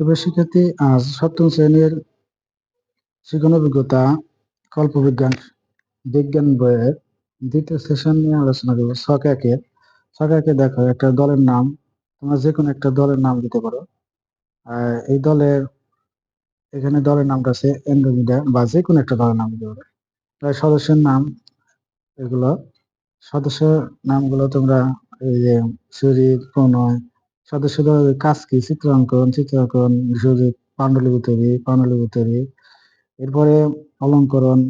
তবে শিক্ষার্থী আজ সপ্তম শ্রেণির শিক্ষণ অভিজ্ঞতা কল্পবিজ্ঞান বিজ্ঞান বইয়ের দ্বিতীয় সেশন নিয়ে আলোচনা করব। ছক একে দেখো, একটা দলের নাম, তোমরা যে কোনো একটা দলের নাম দিতে পারো। এই দলের, এখানে দলের নামটা আছে এন্ডোমিডা, বা যে কোনো একটা দলের নাম দিতে পারো। সদস্যের নাম এগুলো। সদস্যের নামগুলো তোমরা এই যে শরীর প্রণয় সদস্যদের কাজ কি চিত্রাঙ্কন চিত্রাঙ্কন পাণ্ডুলিপি তৈরি পাণ্ডুলিপি তৈরি এরপরে অলঙ্করণ।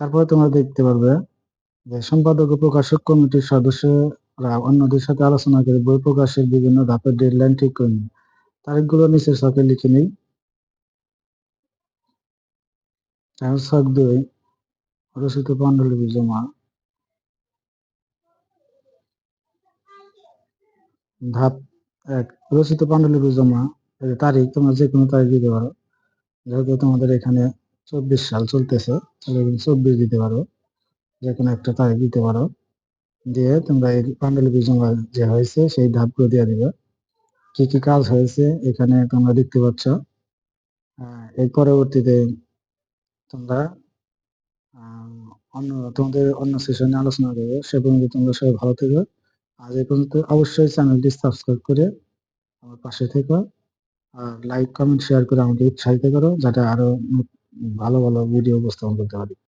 তারপরে তোমরা দেখতে পারবে যে সম্পাদক ও প্রকাশক কমিটির সদস্যরা অন্যদের সাথে আলোচনা করে বই প্রকাশের বিভিন্ন ধাপের ডেডলাইন ঠিক করে তারিখগুলো নিচের ছকে লিখে নিই। রচিত পাণ্ডুলিপি জমা। ধাপ এক, রচিত পাণ্ডুলিপি জমা তারিখ তোমরা যে কোনো তারিখ দিতে পারো। যেহেতু তোমাদের এখানে চব্বিশ সাল চলতেছে, তাহলে চব্বিশ দিতে পারো। যে কোনো একটা তারিখ দিতে পারো। দিয়ে তোমরা এই পাণ্ডুলিপি জমা যে হয়েছে, সেই ধাপগুলো দিয়ে দিবে। কি কি কাজ হয়েছে, এখানে তোমরা দেখতে পাচ্ছ। এর পরবর্তীতে তোমরা অন্য, তোমাদের অন্য সেশনে আলোচনা করব। সে পর্যন্ত তোমরা সবাই ভালো থেকো। আজ এই তো অবশ্যই চ্যানেলটি সাবস্ক্রাইব করে আমার পাশে থেকো আর লাইক, কমেন্ট, শেয়ার করে আমাকে উৎসাহিত করো যাতে আরও ভালো ভালো ভিডিও উপস্থাপন করতে পারি।